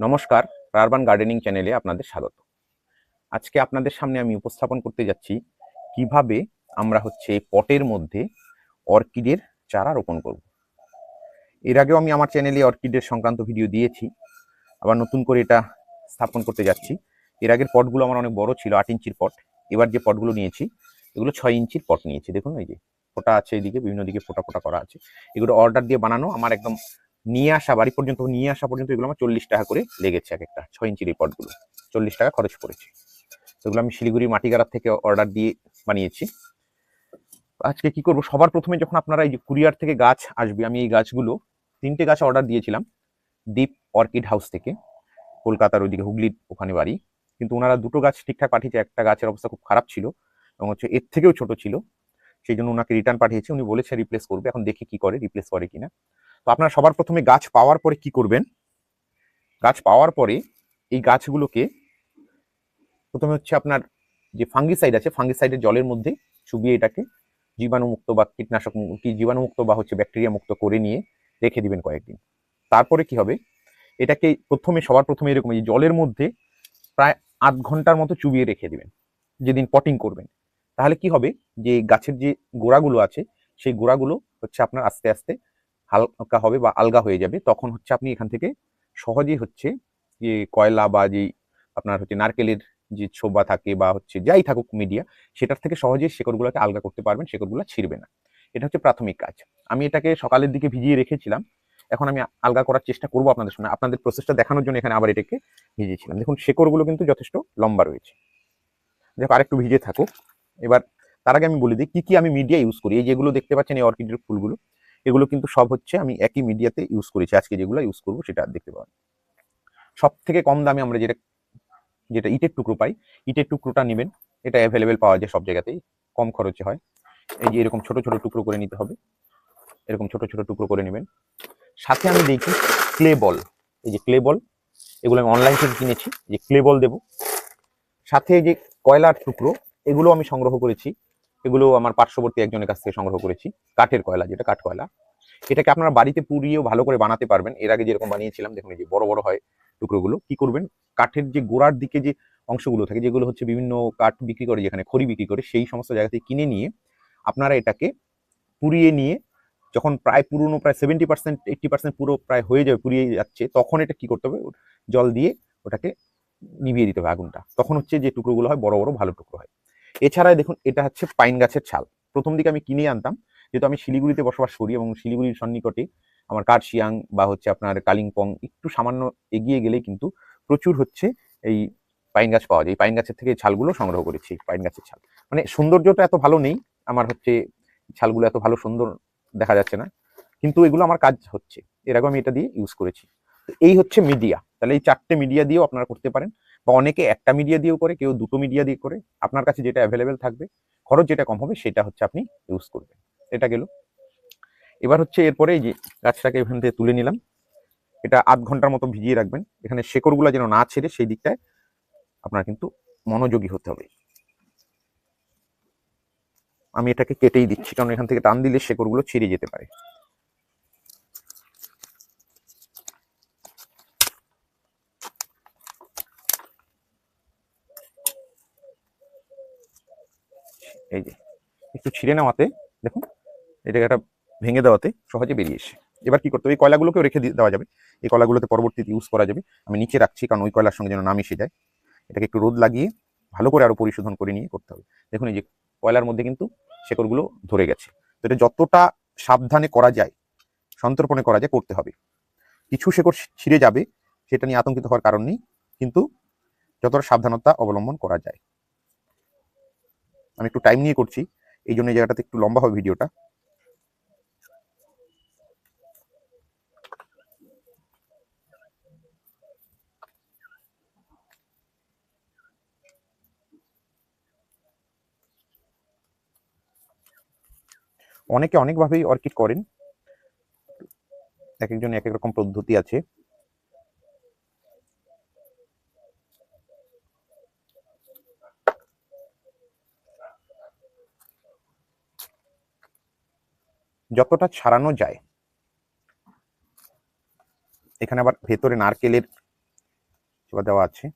নমস্কার urban gardening চ্যানেলে আপনাদের স্বাগত। আজকে আপনাদের সামনে আমি উপস্থাপন করতে যাচ্ছি, কীভাবে আমরা হচ্ছে পটের মধ্যে অর্কিডের চারা রোপণ করব। এর আগেও আমি আমার চ্যানেলে অর্কিডের সংক্রান্ত ভিডিও দিয়েছি, আবার নতুন করে এটা স্থাপন করতে যাচ্ছি। এর আগের পটগুলো আমার অনেক বড় ছিল, আট ইঞ্চির পট। এবার যে পটগুলো নিয়েছি, এগুলো ছয় ইঞ্চির পট নিয়েছি। দেখুন, এই যে ফোটা আছে এদিকে বিভিন্ন দিকে ফোটা ফোটা করা আছে। এগুলো অর্ডার দিয়ে বানানো, আমার একদম নিয়ে আসা, বাড়ি পর্যন্ত নিয়ে আসা পর্যন্ত এগুলো আমার চল্লিশ টাকা করে লেগেছে এক একটা, ছয় ইঞ্চি এই পটগুলো চল্লিশ টাকা খরচ পড়েছে সেগুলো আমি শিলিগুড়ি মাটিগাড়ার থেকে অর্ডার দিয়ে বানিয়েছি। আজকে কি করব? সবার প্রথমে যখন আপনারা এই যে কুরিয়ার থেকে গাছ আসবে, আমি এই গাছগুলো তিনটে গাছ অর্ডার দিয়েছিলাম দীপ অর্কিড হাউস থেকে, কলকাতার ওইদিকে হুগলির ওখানে বাড়ি। কিন্তু ওনারা দুটো গাছ ঠিকঠাক পাঠিয়েছে, একটা গাছের অবস্থা খুব খারাপ ছিল এবং হচ্ছে এর থেকেও ছোট ছিল। সেই জন্য ওনাকে রিটার্ন পাঠিয়েছি, উনি বলেছে রিপ্লেস করবে, এখন দেখি কি করে রিপ্লেস করে কিনা। তো আপনারা সবার প্রথমে গাছ পাওয়ার পরে কি করবেন? গাছ পাওয়ার পরে এই গাছগুলোকে প্রথমে হচ্ছে আপনার যে ফাঙ্গিসাইড আছে ফাঙ্গিসাইডের জলের মধ্যে চুবিয়ে এটাকে জীবাণুমুক্ত বা কীটনাশক কি জীবাণুমুক্ত বা হচ্ছে ব্যাকটেরিয়া মুক্ত করে নিয়ে রেখে দিবেন কয়েকদিন। তারপরে কি হবে? এটাকে প্রথমে, সবার প্রথমে এরকম এই জলের মধ্যে প্রায় আধ ঘণ্টার মতো চুবিয়ে রেখে দিবেন, যেদিন পটিং করবেন। তাহলে কি হবে? যে গাছের যে গোড়াগুলো আছে, সেই গোড়াগুলো হচ্ছে আপনার আস্তে আস্তে হালকা হবে বা আলগা হয়ে যাবে, তখন হচ্ছে আপনি এখান থেকে সহজেই হচ্ছে যে কয়লা বা যে আপনার হচ্ছে নারকেলের যে ছোবা থাকে বা হচ্ছে যাই থাকুক মিডিয়া সেটার থেকে সহজেই শেকড়গুলোকে আলগা করতে পারবেন, শেকড়গুলো ছিঁড়বে না। এটা হচ্ছে প্রাথমিক কাজ। আমি এটাকে সকালের দিকে ভিজিয়ে রেখেছিলাম, এখন আমি আলগা করার চেষ্টা করব আপনাদের সামনে। আপনাদের প্রসেসটা দেখানোর জন্য এখানে আবার এটাকে ভিজিয়েছিলাম। দেখুন, শেকড়গুলো কিন্তু যথেষ্ট লম্বা রয়েছে। দেখো, আরেকটু ভিজে থাকুক। এবার তার আগে আমি বলে দিই, কি কি আমি মিডিয়া ইউজ করি? এই যেগুলো দেখতে পাচ্ছেন, এই অর্কিডের ফুলগুলো। এগুলো কিন্তু সব হচ্ছে আমি একই মিডিয়াতে ইউজ করেছি। আজকে যেগুলো ইউজ করব সেটা দেখতে পাবেন। সব থেকে কম দামে আমরা যেটা যেটা ইটের টুকরো পাই, ইটের টুকরোটা নেবেন। এটা অ্যাভেলেবেল পাওয়া যায় সব জায়গাতেই, কম খরচে হয়। এই যে এরকম ছোট ছোট টুকরো করে নিতে হবে। এরকম ছোট ছোট টুকরো করে নেবেন। সাথে আমি দেখি ক্লে বল এই যে ক্লে বল এগুলো আমি অনলাইন থেকে কিনেছি। যে ক্লে বল দেবো। সাথে যে কয়লার টুকরো, এগুলো আমি সংগ্রহ করেছি। এগুলো আমার পার্শ্ববর্তী একজনের কাছ থেকে সংগ্রহ করেছি, কাঠের কয়লা যেটা, কাঠ কয়লা। এটাকে আপনারা বাড়িতে পুড়িয়েও ভালো করে বানাতে পারবেন। এর আগে যেরকম বানিয়েছিলাম, দেখুন এই যে বড় বড় হয় টুকরোগুলো, কি করবেন? কাঠের যে গোড়ার দিকে যে অংশগুলো থাকে, যেগুলো হচ্ছে বিভিন্ন কাঠ বিক্রি করে, যেখানে খড়ি বিক্রি করে, সেই সমস্ত জায়গা থেকে কিনে নিয়ে আপনারা এটাকে পুড়িয়ে নিয়ে যখন প্রায় পুরনো, প্রায় সেভেন্টি পার্সেন্ট এইটটি পার্সেন্ট পুরো প্রায় হয়ে যাবে, পুড়িয়ে যাচ্ছে, তখন এটা কি করতে হবে? জল দিয়ে ওটাকে নিভিয়ে দিতে হবে আগুনটা। তখন হচ্ছে যে টুকরোগুলো হয়, বড় বড়, ভালো টুকরো হয়। এছাড়া দেখুন, এটা হচ্ছে পাইন গাছের ছাল। প্রথম দিকে আমি কিনে আনতাম, যেহেতু আমি শিলিগুড়িতে বসবাস করি এবং শিলিগুড়ির সন্নিকটে আমার কার্শিয়াং বা হচ্ছে আপনার কালিম্পং একটু সামান্য এগিয়ে গেলেই কিন্তু প্রচুর হচ্ছে এই পাইন গাছ পাওয়া যায়। পাইন গাছের থেকে ছালগুলো সংগ্রহ করেছি পাইন গাছের ছাল। মানে সৌন্দর্যটা এত ভালো নেই, আমার হচ্ছে ছালগুলো এত ভালো সুন্দর দেখা যাচ্ছে না, কিন্তু এগুলো আমার কাজ হচ্ছে। এর আগে আমি এটা দিয়ে ইউজ করেছি। তো এই হচ্ছে মিডিয়া। তাহলে এই চারটে মিডিয়া দিয়েও আপনারা করতে পারেন। বা অনেকে একটা মিডিয়া দিয়েও করে, কেউ দুটো মিডিয়া দিয়ে করে, আপনার কাছে যেটা অ্যাভেলেবেল থাকবে, খরচ যেটা কম হবে সেটা হচ্ছে আপনি ইউজ করবেন। এটা গেল। এবার হচ্ছে এরপরে এই যে গাছটাকে এখান থেকে তুলে নিলাম। এটা আধ ঘণ্টার মতো ভিজিয়ে রাখবেন। এখানে শেকড়গুলো যেন না ছেড়ে সেই দিকটায় আপনার কিন্তু মনোযোগী হতে হবে। আমি এটাকে কেটেই দিচ্ছি, কারণ এখান থেকে টান দিলে শেকড়গুলো ছিঁড়ে যেতে পারে। এই যে, একটু ছিঁড়ে নেওয়াতে, দেখুন, এটাকে একটা ভেঙে দেওয়াতে সহজে বেরিয়ে এসে। এবার কি করতে হবে? এই কয়লাগুলোকেও রেখে দেওয়া যাবে। এই কয়লাগুলোতে পরবর্তীতে ইউজ করা যাবে। আমি নিচে রাখছি, কারণ ওই কয়লার সঙ্গে যেন না মিশে যায়। এটাকে একটু রোদ লাগিয়ে ভালো করে আরও পরিশোধন করে নিয়ে করতে হবে। দেখুন, এই যে কয়লার মধ্যে কিন্তু শেকড়গুলো ধরে গেছে। তো এটা যতটা সাবধানে করা যায়, সন্তর্পণে করা যায়, করতে হবে। কিছু শেকড় ছিঁড়ে যাবে, সেটা নিয়ে আতঙ্কিত হওয়ার কারণ নেই। কিন্তু যতটা সাবধানতা অবলম্বন করা যায়। আমি একটু টাইম নিয়ে করছি, এই জন্য জায়গাটাতে একটু লম্বা হবে ভিডিওটা অনেকে অনেকভাবেই অর্কিড করেন। এক একজন এক এক রকম পদ্ধতি আছে। যতটা ছাড়ানো যায়। এখানে আবার ভেতরে নারকেলের দেওয়া আছে।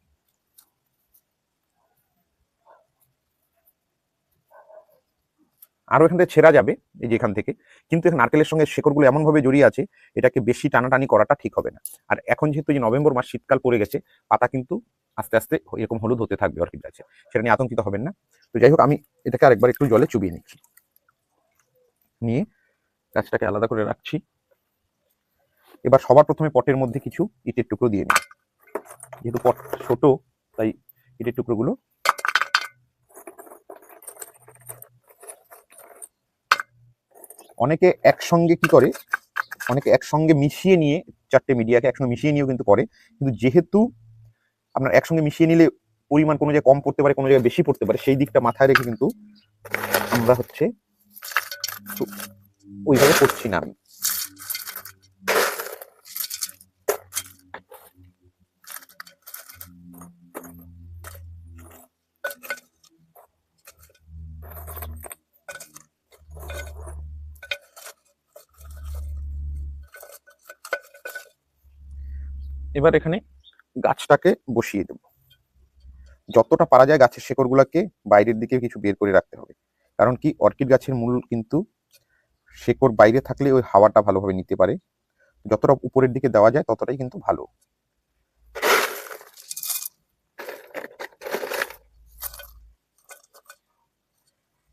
আরও এখান থেকে ছেঁড়া যাবে, এই যে এখান থেকে। কিন্তু এখানে নারকেলের সঙ্গে শেকড়গুলো এমনভাবে জড়িয়ে আছে, এটাকে বেশি টানাটানি করাটা ঠিক হবে না। আর এখন যেহেতু যে নভেম্বর মাস শীতকাল পড়ে গেছে, পাতা কিন্তু আস্তে আস্তে এরকম হলুদ হতে থাকবে অর্কিড গাছে। সেটা নিয়ে আতঙ্কিত হবেন না। তো যাই হোক, আমি এটাকে আরেকবার একটু জলে চুবিয়ে নিচ্ছি। নিয়ে গাছটাকে আলাদা করে রাখছি। এবার সবার প্রথমে পটের মধ্যে কিছু ইটের টুকরো দিয়ে নিই। যেহেতু পট ছোট, তাই ইটের টুকরোগুলো অনেকে একসঙ্গে কি করে, অনেকে একসঙ্গে মিশিয়ে নিয়ে, চারটে মিডিয়াকে একসঙ্গে মিশিয়ে নিয়েও কিন্তু করে। কিন্তু যেহেতু আপনার একসঙ্গে মিশিয়ে নিলে পরিমাণ কোনো জায়গায় কম পড়তে পারে, কোনো জায়গায় বেশি পড়তে পারে, সেই দিকটা মাথায় রেখে কিন্তু আমরা হচ্ছে ওইভাবে করছি না আমি। এবার এখানে গাছটাকে বসিয়ে দেব। যতটা পারা যায় গাছের শেকড়গুলোকে বাইরের দিকে কিছু বের করে রাখতে হবে। কারণ কি অর্কিড গাছের মূল কিন্তু শেকড় বাইরে থাকলে ওই হাওয়াটা ভালোভাবে নিতে পারে। যতটা উপরের দিকে দেওয়া যায় ততটাই কিন্তু ভালো।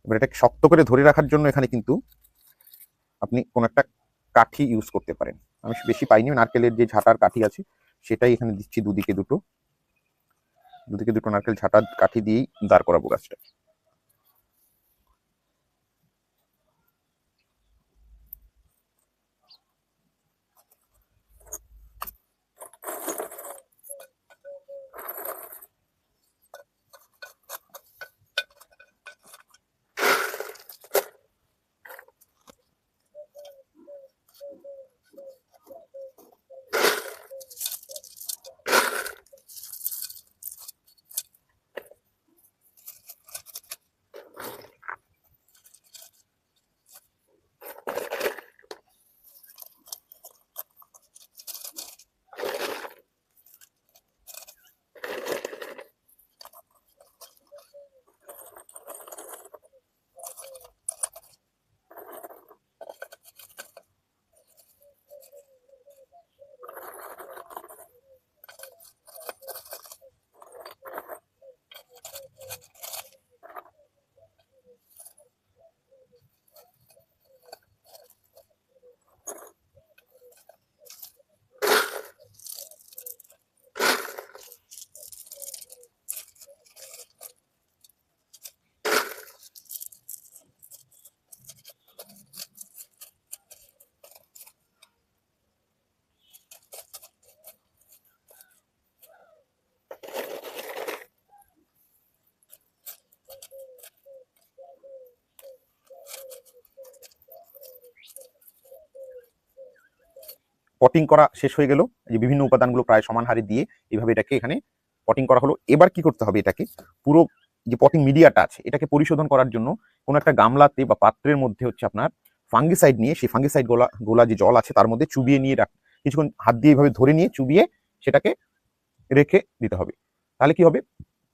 এবার এটাকে শক্ত করে ধরে রাখার জন্য এখানে কিন্তু আপনি কোন একটা কাঠি ইউজ করতে পারেন। আমি বেশি পাইনি, নারকেলের যে ঝাঁটার কাঠি আছে, সেটাই এখানে দিচ্ছি দুদিকে দুটো। দুদিকে দুটো নারকেল ঝাঁটার কাঠি দিয়েই দাঁড় করাবো গাছটা পটিং করা শেষ হয়ে গেল। যে বিভিন্ন উপাদানগুলো প্রায় সমান হারে দিয়ে এইভাবে এটাকে এখানে পটিং করা হলো। এবার কি করতে হবে এটাকে? পুরো যে পটিং মিডিয়াটা আছে, এটাকে পরিশোধন করার জন্য কোনো একটা গামলাতে বা পাত্রের মধ্যে হচ্ছে আপনার ফাঙ্গিসাইড নিয়ে সেই ফাঙ্গিসাইড গোলা গোলা যে জল আছে তার মধ্যে চুবিয়ে নিয়ে রাখ কিছুক্ষণ হাত দিয়ে এইভাবে ধরে নিয়ে চুবিয়ে সেটাকে রেখে দিতে হবে। তাহলে কি হবে?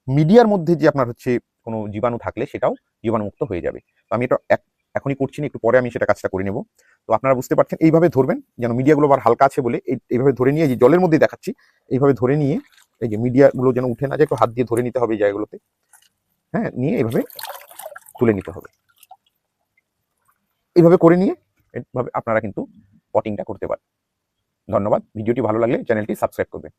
মিডিয়ার মধ্যে যে আপনার হচ্ছে কোনো জীবাণু থাকলে সেটাও জীবাণুমুক্ত হয়ে যাবে। তো আমি এটা এখনই করছি না, একটু পরে আমি সেটা কাজটা করে নেব। তো আপনারা বুঝতে পারছেন, এইভাবে ধরবেন, যেন মিডিয়াগুলো আবার হালকা আছে বলে এইভাবে ধরে নিয়ে যে জলের মধ্যে দেখাচ্ছি, এইভাবে ধরে নিয়ে, এই যে মিডিয়াগুলো যেন উঠে না যায়, একটু হাত দিয়ে ধরে নিতে হবে এই জায়গাগুলোতে। হ্যাঁ নিয়ে এইভাবে তুলে নিতে হবে। এইভাবে করে নিয়ে এভাবে আপনারা কিন্তু পটিংটা করতে পারেন। ধন্যবাদ, ভিডিওটি ভালো লাগলে চ্যানেলটি সাবস্ক্রাইব করবেন।